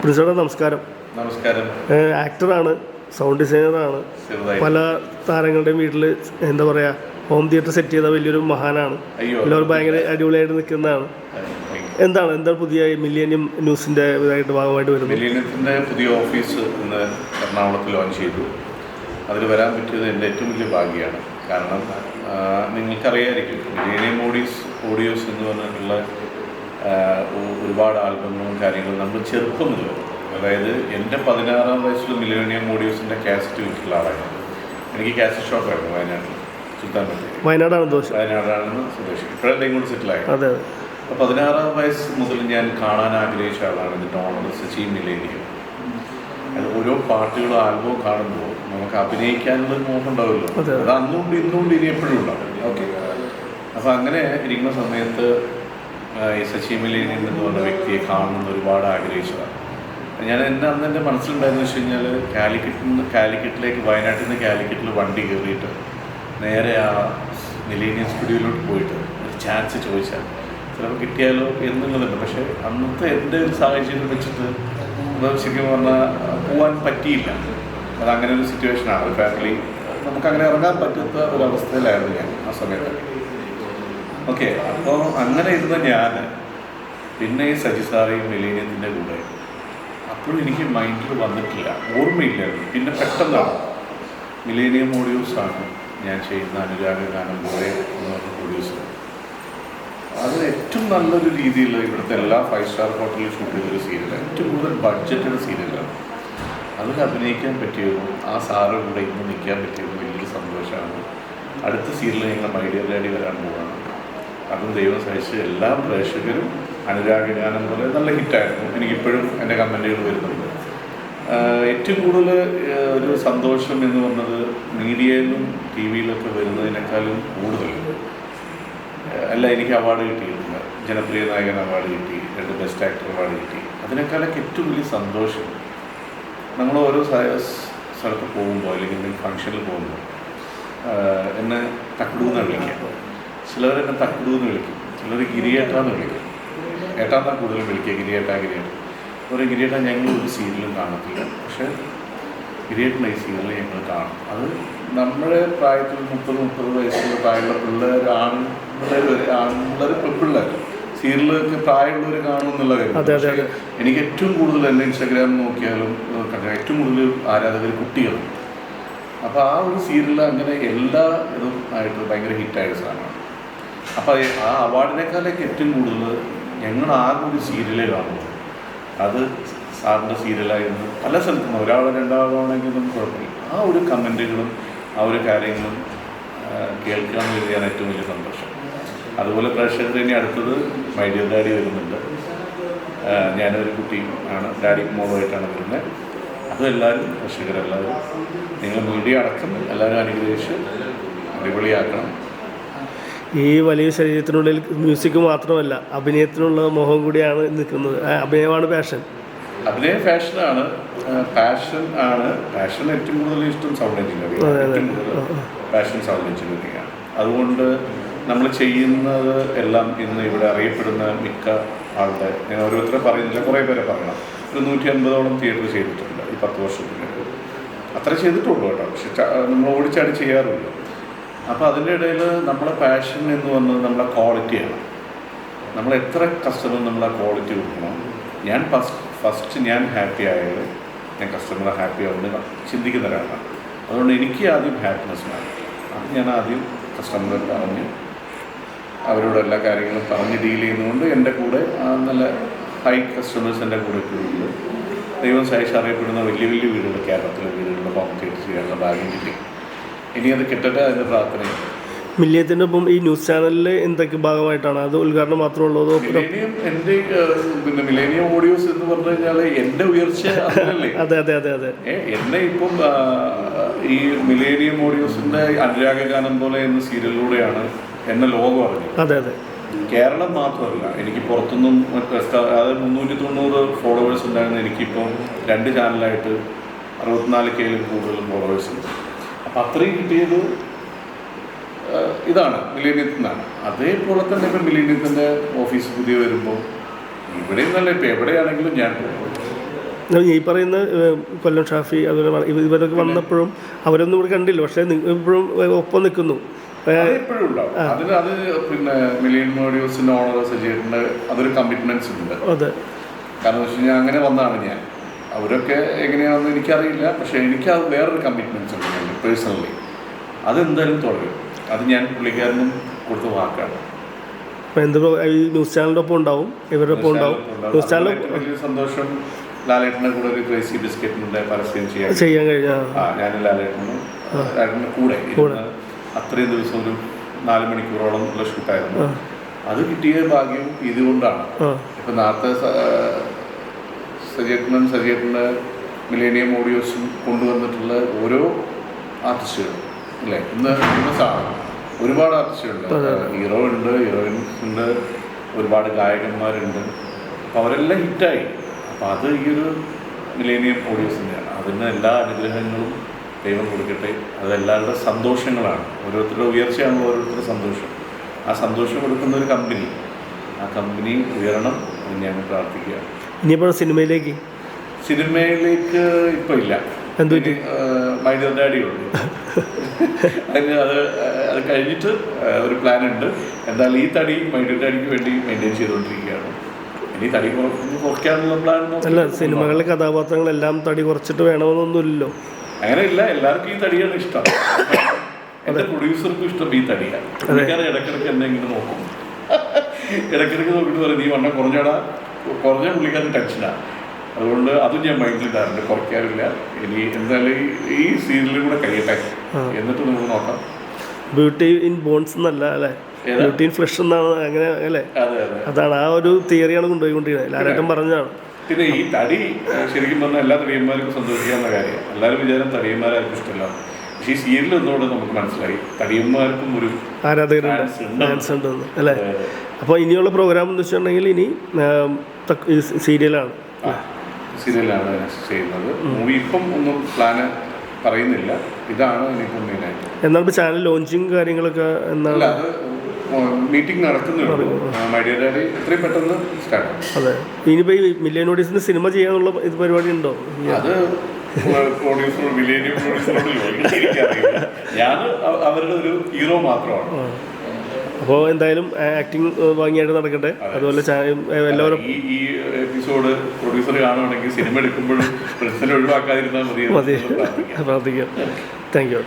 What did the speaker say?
പ്രിൻസോടെ നമസ്കാരം. നമസ്കാരം. ആക്ടറാണ് സൗണ്ട് ഡിസൈനറാണ്. പല താരങ്ങളുടെയും വീട്ടിൽ എന്താ പറയുക ഹോം തിയേറ്റർ സെറ്റ് ചെയ്ത വലിയൊരു മഹാനാണ്. എല്ലാവരും ഭയങ്കര അടിപൊളിയായിട്ട് നിൽക്കുന്നതാണ് എന്താണ് എന്താണ് പുതിയ മില്ലേനിയം ന്യൂസിന്റെ ഇതായിട്ട് ഭാഗമായിട്ട് വരുന്നത്? മില്ലിയനിയത്തിന്റെ പുതിയ ഓഫീസ് ഇന്ന് എറണാകുളത്ത് ലോഞ്ച് ചെയ്തു. അതിൽ വരാൻ പറ്റിയത് എന്റെ ഏറ്റവും വലിയ ഭാഗ്യമാണ്. കാരണം നിങ്ങൾക്കറിയായിരിക്കും മില്ലേനിയം ഓഡീസ് ഓഡിയോസ് എന്ന് പറഞ്ഞിട്ടുള്ള ഒരുപാട് ആൽബങ്ങളും കാര്യങ്ങളും നമ്മൾ ചെറുപ്പം മുതൽ അതായത് എന്റെ പതിനാറാം വയസ്സിൽ മിലേനിയം ഓഡിയോസിന്റെ കാസറ്റ് വിറ്റിട്ടുള്ള ആളായിരുന്നു എനിക്ക് കാസറ്റ് ഷോപ്പായിരുന്നു വയനാട്ടിൽ സുൽത്താൻപേട്ടയിൽ. വയനാടാണ് വയനാടാണെന്ന് സ്വദേശി ഇപ്പോഴല്ലേ ഇങ്ങോട്ട് സെറ്റിലായി അതെ അപ്പോൾ പതിനാറാം വയസ്സ് മുതൽ ഞാൻ കാണാൻ ആഗ്രഹിച്ച ആളാണ് ഇതിന്റെ ഓണർ സച്ചി മിലേനിയം അത് ഓരോ പാട്ടുകളും ആൽബവും കാണുമ്പോൾ നമുക്ക് അഭിനയിക്കാനുള്ള ഒരു മോഹം ഉണ്ടാവുമല്ലോ. അതെ. അന്നുകൊണ്ട് ഇന്നുകൊണ്ട് ഇനി എപ്പോഴും ഉണ്ടാവും ഓക്കെ. അപ്പോൾ അങ്ങനെ ഇരിക്കുന്ന സമയത്ത് ഈ സച്ചി മിലേനിയം എന്ന് പറഞ്ഞ വ്യക്തിയെ കാണണമെന്ന് ഒരുപാട് ആഗ്രഹിച്ചതാണ്. ഞാൻ എന്റെ അന്ന് എന്റെ മനസ്സിലുണ്ടായിരുന്നു വെച്ച് കഴിഞ്ഞാൽ കാലിക്കറ്റിൽ നിന്ന് കാലിക്കറ്റിലേക്ക് വയനാട്ടിൽ നിന്ന് കാലിക്കറ്റിൽ വണ്ടി കയറിയിട്ട് നേരെ ആ മിലേനിയൻ സ്റ്റുഡിയോയിലോട്ട് പോയിട്ട് ഒരു ചാൻസ് ചോദിച്ചാൽ ചിലപ്പോൾ കിട്ടിയാലോ എന്നുള്ളതുണ്ട്. പക്ഷേ അന്നത്തെ എന്റെ ഒരു സാഹചര്യം വെച്ചിട്ട് ശരിക്കും പറഞ്ഞാൽ പോകാൻ പറ്റിയില്ല. അത് അങ്ങനെ ഒരു സിറ്റുവേഷനാണ് ഫാമിലി നമുക്കങ്ങനെ ഇറങ്ങാൻ പറ്റാത്ത ഒരു അവസ്ഥയിലായിരുന്നു ഞാൻ ആ സമയത്ത്. ഓക്കെ അപ്പോൾ അങ്ങനെ ഇരുന്ന ഞാൻ പിന്നെ ഈ സജി സാറേയും മിലേനിയത്തിന്റെ കൂടെ അപ്പോഴും എനിക്ക് മൈൻഡിൽ വന്നിട്ടില്ല. ഓർമ്മയില്ലായിരുന്നു പിന്നെ പെട്ടെന്നാണ് മിലേനിയം ഓഡിയോസാണ് ഞാൻ ചെയ്യുന്ന അനുരാഗ ഗാനം പോലെ എന്ന് പറഞ്ഞ പ്രൊഡ്യൂസർ അത് ഏറ്റവും നല്ലൊരു രീതിയിൽ ഇവിടുത്തെ എല്ലാ ഫൈവ് സ്റ്റാർ ഹോട്ടലിൽ ഷൂട്ട് ചെയ്തൊരു സീരിയലാണ് ഏറ്റവും കൂടുതൽ ബഡ്ജറ്റഡ് സീരിയലാണ് അതിൽ അഭിനയിക്കാൻ പറ്റിയതും ആ സാറ് കൂടെ ഇന്ന് നിൽക്കാൻ പറ്റിയതും വലിയൊരു സന്തോഷമാണ് അടുത്ത സീരിയൽ ഞങ്ങൾ മൈഡിയർ ഡാഡി വരാൻ പോവാണ്. അതും ദൈവം സഹിച്ച് എല്ലാ പ്രേക്ഷകരും അനുരാഗ ഗാനം പോലെ നല്ല ഹിറ്റായിരുന്നു. എനിക്കിപ്പോഴും എന്റെ കമന്റുകൾ വരുന്നുണ്ട്. ഏറ്റവും കൂടുതൽ ഒരു സന്തോഷം എന്ന് പറഞ്ഞത് മീഡിയയിലും ടി വിയിലൊക്കെ വരുന്നതിനേക്കാളും കൂടുതൽ. അല്ല എനിക്ക് അവാർഡ് കിട്ടിയിട്ടുണ്ട് ജനപ്രിയ നായകൻ അവാർഡ് കിട്ടി രണ്ട് ബെസ്റ്റ് ആക്ടർ അവാർഡ് കിട്ടി. അതിനേക്കാളൊക്കെ ഏറ്റവും വലിയ സന്തോഷം നമ്മൾ ഓരോ സ്ഥ- സ്ഥലത്ത് പോകുമ്പോൾ അല്ലെങ്കിൽ ഫംഗ്ഷനിൽ പോകുമ്പോൾ എന്നെ തക്കടൂന്നാണ് വിളിക്കുക. ചിലവർ എന്നെ തക്കുടു എന്ന് വിളിക്കും. ചിലർ ഗിരിയേട്ടാന്ന് വിളിക്കും. ഏട്ടാന്നാണ് കൂടുതൽ വിളിക്കുക ഗിരിയേട്ട ഗിരിയേട്ട. ഒരു ഗിരിയേട്ട ഞങ്ങൾ ഒരു സീരിയലും കാണത്തില്ല. പക്ഷേ ഗിരിയേട്ടന്റെ ഈ സീരിയൽ ഞങ്ങൾ കാണും. അത് നമ്മുടെ പ്രായത്തിൽ മുപ്പത് മുപ്പത് വയസ്സുള്ള പ്രായമുള്ള പിള്ളേർ ആൺ പിള്ളേർ വരെ ആൺപിള്ളേർ പെൺപിള്ളേർ സീരിയലൊക്കെ പ്രായമുള്ളവർ കാണും എന്നുള്ള കാര്യം. എനിക്ക് ഏറ്റവും കൂടുതൽ എന്റെ ഇൻസ്റ്റാഗ്രാം നോക്കിയാലും ഏറ്റവും കൂടുതൽ ആരാധകർ കുട്ടികൾ അപ്പോൾ ആ ഒരു സീരിയൽ അങ്ങനെ എല്ലാ ഇതും ആയിട്ട് ഭയങ്കര ഹിറ്റായ സാധനമാണ്. അപ്പോൾ ആ അവാർഡിനേക്കാളൊക്കെ ഏറ്റവും കൂടുതൽ ഞങ്ങൾ ആകെ ഒരു സീരിയലേ കാണുള്ളൂ അത് സാറിന്റെ സീരിയലായിരുന്നു പല സ്ഥലത്തും ഒരാളോ രണ്ടാളോ കുഴപ്പമില്ല. ആ ഒരു കമന്റുകളും ആ ഒരു കാര്യങ്ങളും കേൾക്കുക എന്ന് കരുതിയാണ് ഏറ്റവും വലിയ സന്തോഷം. അതുപോലെ പ്രേക്ഷകർ ഇനി അടുത്തത് മൈ ഡിയർ ഡാഡി വരുന്നുണ്ട്. ഞാനൊരു കുട്ടി ആണ്. ഡാഡി മോളുമായിട്ടാണ് വരുന്നത്. അതും എല്ലാവരും പ്രേക്ഷകരെല്ലാവരും നിങ്ങൾ മീഡിയ അടക്കം എല്ലാവരും അനുഗ്രഹിച്ച് അടിപൊളിയാക്കണം. ഈ വലിയ ശരീരത്തിനുള്ളിൽ മ്യൂസിക് മാത്രമല്ല അഭിനയത്തിനുള്ള മോഹം കൂടിയാണ് നിൽക്കുന്നത്. അഭിനയമാണ് പാഷൻ അഭിനയ ഫാഷനാണ് പാഷൻ ആണ്. പാഷൻ ഏറ്റവും കൂടുതൽ ഇഷ്ടം സൗണ്ട് എഞ്ചിനീയറിംഗ്. ഏറ്റവും കൂടുതൽ പാഷൻ സൗണ്ട് എഞ്ചിനീയറിംഗ് ആണ്. അതുകൊണ്ട് നമ്മൾ ചെയ്യുന്നത് എല്ലാം ഇന്ന് ഇവിടെ അറിയപ്പെടുന്ന മിക്ക ആളുടെ ഞാൻ ഓരോരുത്തരെ പറയുന്നില്ല കുറേ പേരെ പറയണം. ഒരു നൂറ്റി അൻപതോളം തിയേറ്റർ ചെയ്തിട്ടുണ്ട് ഈ പത്ത് വർഷത്തിനുള്ളിൽ അത്ര ചെയ്തിട്ടുള്ളൂ കേട്ടോ. പക്ഷെ നമ്മൾ ഓടിച്ചാടി ചെയ്യാറുള്ളൂ അപ്പോൾ അതിന്റെ ഇടയിൽ നമ്മളെ പാഷൻ എന്ന് പറഞ്ഞത് നമ്മളെ ക്വാളിറ്റിയാണ് നമ്മൾ എത്ര കസ്റ്റമർ നമ്മളെ ക്വാളിറ്റി കൊടുക്കണം. ഞാൻ ഫസ്റ്റ് ഞാൻ ഹാപ്പി ആയത് ഞാൻ കസ്റ്റമറെ ഹാപ്പി ആവുന്നത് ചിന്തിക്കുന്ന ഒരാളാണ് അതുകൊണ്ട് എനിക്ക് ആദ്യം ഹാപ്പിനെസ് വേണം. അത് ഞാൻ ആദ്യം കസ്റ്റമറെ പറഞ്ഞ് അവരോട് എല്ലാ കാര്യങ്ങളും പറഞ്ഞ് ഡീൽ ചെയ്യുന്നതുകൊണ്ട് എന്റെ കൂടെ നല്ല ഹൈ കസ്റ്റമേഴ്സ് എന്റെ കൂടെ ഇട്ടുണ്ട് ദൈവം സഹിച്ച് അറിയപ്പെടുന്ന വലിയ വലിയ വീടുകൾ കേരളത്തിലെ വീടുകളുടെ ഹോം തിയേറ്റർ ചെയ്യാനുള്ള ഭാഗ്യം കിട്ടി. ഇനി അത് കിട്ടട്ടെ അതിന്റെ പ്രാർത്ഥനയും. മില്ലിയത്തിന്റെ ഒപ്പം ഈ ന്യൂസ് ചാനലിൽ എന്തൊക്കെ ഭാഗമായിട്ടാണ്? അത് ഉദ്ഘാടനം മാത്രമുള്ളൂ അതോ മിലേനിയം എന്റെ പിന്നെ മിലേനിയം ഓഡിയോസ് എന്ന് പറഞ്ഞു കഴിഞ്ഞാൽ എന്റെ ഉയർച്ച അതെ അതെ അതെ അതെ. എന്നെ ഇപ്പം ഈ മിലേനിയം ഓഡിയോസിന്റെ അനുരാഗ ഗാനം പോലെ എന്ന സീരിയലിലൂടെയാണ് എന്നെ ലോകം അറിഞ്ഞത്. അതെ അതെ. കേരളം മാത്രമല്ല എനിക്ക് പുറത്തുനിന്നും അതായത് മുന്നൂറ്റി തൊണ്ണൂറ് ഫോളോവേഴ്സ് ഉണ്ടായിരുന്ന. എനിക്കിപ്പം രണ്ട് ചാനലായിട്ട് അറുപത്തിനാല് കെയിലും കൂടുതൽ ഫോളോവേഴ്സ് ഉണ്ട്. അത്രയും കിട്ടിയത് ഇതാണ് മിലേനിയത്തിൽ നിന്നാണ് അതേപോലെ തന്നെ ഇപ്പം മിലേനിയത്തിന്റെ ഓഫീസ് പുതിയ വരുമ്പോൾ ഇവിടെ നിന്നല്ല ഇപ്പം എവിടെയാണെങ്കിലും ഞാൻ പോകും. ഈ പറയുന്ന കൊല്ലം ഷാഫി അതുപോലെ ഇവരൊക്കെ വന്നപ്പോഴും അവരൊന്നും ഇവിടെ കണ്ടില്ല. പക്ഷേ ഇപ്പോഴും ഒപ്പം നിൽക്കുന്നു. എപ്പോഴും ഉണ്ടാവും. അതിൽ അത് പിന്നെ മിലിയൻ മോഡിയോസിന്റെ ഓണർ സജീവന്റെ അതൊരു കമ്മിറ്റ്മെന്റ്സ് ഉണ്ട്. അതെ. കാരണം ഞാൻ വെച്ച് കഴിഞ്ഞാൽ അങ്ങനെ വന്നതാണ് ഞാൻ. അവരൊക്കെ എങ്ങനെയാണെന്ന് എനിക്കറിയില്ല. പക്ഷേ എനിക്ക് അത് വേറൊരു കമ്മിറ്റ്മെന്റ്സ് ഉണ്ട് പേഴ്സണലി അതെന്തായാലും തുടരും. അത് ഞാൻ പുള്ളിക്കാരനും കൊടുത്ത വാക്കാണ്. ഈ ന്യൂസ് ചാനലിന്റെ ഒപ്പം ഉണ്ടാവും? ഇവരുടെ ഒപ്പം ഉണ്ടാവും? ന്യൂസ് ചാനൽ വലിയ സന്തോഷം. ലാലേട്ടന്റെ കൂടെ ഒരു ക്രേസി ബിസ്ക്കറ്റിന്റെ പരസ്യം ചെയ്യാൻ ചെയ്യാൻ കഴിഞ്ഞാൽ ആ. ഞാൻ ലാലേട്ടനും ലാലേട്ടന്റെ കൂടെ അത്രയും ദിവസം ഒരു നാല് മണിക്കൂറോളം ഉള്ള ഷൂട്ടായിരുന്നു അത് കിട്ടിയ ഭാഗ്യം ഇതുകൊണ്ടാണ്. ഇപ്പം നേരത്തെ സജേട്ടനും സജേട്ടന്റെ മിലേനിയം ഓഡിയോസും കൊണ്ടുവന്നിട്ടുള്ള ഓരോ ആർട്ടിസ്റ്റുകളും അല്ലേ? ഇന്ന് ഇന്ന് ആണ് ഒരുപാട് ആർട്ടിസ്റ്റുകളുണ്ട്. ഹീറോ ഉണ്ട് ഹീറോയിൻസ് ഉണ്ട് ഒരുപാട് ഗായകന്മാരുണ്ട്. അപ്പോൾ അവരെല്ലാം ഹിറ്റായി. അപ്പോൾ അത് ഈ ഒരു മിലേനിയം ഓഡിയോസിന്റെയാണ്. അതിന് എല്ലാ അനുഗ്രഹങ്ങളും ദൈവം കൊടുക്കട്ടെ. അതെല്ലാവരുടെ സന്തോഷങ്ങളാണ്. ഓരോരുത്തരുടെ ഉയർച്ചയാണ് ഓരോരുത്തരുടെ സന്തോഷം. ആ സന്തോഷം കൊടുക്കുന്ന ഒരു കമ്പനി. ആ കമ്പനി ഉയരണം എന്ന് ഞാൻ പ്രാർത്ഥിക്കുകയാണ് ഇനിയിപ്പോൾ സിനിമയിലേക്ക്? സിനിമയിലേക്ക് ഇപ്പൊ ഇല്ല. എന്ത് പറ്റി? മൈഡിയർ ഡാഡി ഉണ്ട്. അതിന് അത് അത് കഴിഞ്ഞിട്ട് ഒരു പ്ലാൻ ഉണ്ട്. എന്തായാലും ഈ തടി മൈഡിയർ ഡാഡിക്ക് വേണ്ടി മെയിന്റെയിൻ ചെയ്തുകൊണ്ടിരിക്കുകയാണ്. ഇനി തടി കുറയ്ക്കാനുള്ള പ്ലാൻ അല്ല സിനിമകളിലെ കഥാപാത്രങ്ങളെല്ലാം തടി കുറച്ചിട്ട് വേണമെന്നൊന്നുമില്ലല്ലോ. അങ്ങനെ ഇല്ല എല്ലാവർക്കും ഈ തടിയാണ് ഇഷ്ടം. എന്റെ പ്രൊഡ്യൂസർക്കും ഇഷ്ടം ഈ തടിയാണ് ഇടക്കിടക്ക് എന്നെ ഇങ്ങനെ നോക്കും. ഇടക്കിടക്ക് നോക്കിയിട്ട് പറയും നീ വണ്ണം കുറഞ്ഞടാ. കുറഞ്ഞ പുള്ളിക്കാരൻ ടെൻഷനാണ് അതുകൊണ്ട് അതും ഞാൻ മൈൻഡിലിടാറുണ്ട് കുറയ്ക്കാറില്ല. ഇനി എന്തായാലും ഈ- സീരിയലിൽ സീരിയലും കൂടെ കഴിയട്ടെ. എന്നിട്ട് നമുക്ക് നോക്കാം. ബ്യൂട്ടി ഇൻ ബോൺസ് എന്നല്ല അല്ലേ? ബ്യൂട്ടി ഇൻ ഫ്ലഷ് എന്നാണ് അങ്ങനെ അല്ലേ? അതെ അതെ. അതാണ് ആ ഒരു തിയറിയാണ് കൊണ്ടുപോയിക്കൊണ്ടിരിക്കുന്നത്. ലാലേട്ടൻ പറഞ്ഞതാണ്. പിന്നെ ഈ തടി ശരിക്കും പറഞ്ഞാൽ എല്ലാ തടിയന്മാർക്കും സന്തോഷിക്കാവുന്ന കാര്യമാണ് എല്ലാവരും വിചാരം തടിയന്മാരായിരിക്കും ഇഷ്ടമല്ല. പക്ഷേ ഈ സീരിയൽ ഒന്നുകൂടെ നമുക്ക് മനസ്സിലായി. തടിയന്മാർക്കും ഒരു ആരാധകരുണ്ട് അല്ലേ? അപ്പോൾ ഇനിയുള്ള പ്രോഗ്രാം എന്ന് വെച്ചിട്ടുണ്ടെങ്കിൽ ഇനി സീരിയലാണ്. സീരിയലാണ് ചെയ്യുന്നത്. മൂവി ഇപ്പം ഒന്നും പ്ലാന് പറയുന്നില്ല. ഇതാണ് ഇനിയിപ്പം മെയിനായിട്ട് എന്നാൽ ഇപ്പോൾ ചാനൽ ലോഞ്ചിങ് കാര്യങ്ങളൊക്കെ എന്നാണ് മീറ്റിംഗ് നടക്കുന്നുള്ളൂ. മൈഡിയ ഡാഡി എത്രയും പെട്ടെന്ന് സ്റ്റാർട്ട് അതെ. ഇനിയിപ്പോൾ ഈ മില്യൻ ഓഡീസിന് സിനിമ ചെയ്യാനുള്ള ഇത് പരിപാടി ഉണ്ടോ? അത് പ്രൊഡ്യൂസർ വില്ലേജ് പ്രൊഡ്യൂസറോട് എനിക്കറിയില്ല ഞാൻ അവ- അവരുടെ ഒരു ഹീറോ മാത്രമാണ്. അപ്പോൾ എന്തായാലും ആക്ടിങ് ഭംഗിയായിട്ട് നടക്കട്ടെ. അതുപോലെ എല്ലാവരും ഈ ഈ എപ്പിസോഡ് പ്രൊഡ്യൂസർ കാണുകയാണെങ്കിൽ സിനിമ എടുക്കുമ്പോഴും ഒഴിവാക്കാതിരുന്നാൽ മതി പ്രാർത്ഥിക്കാം. Thank you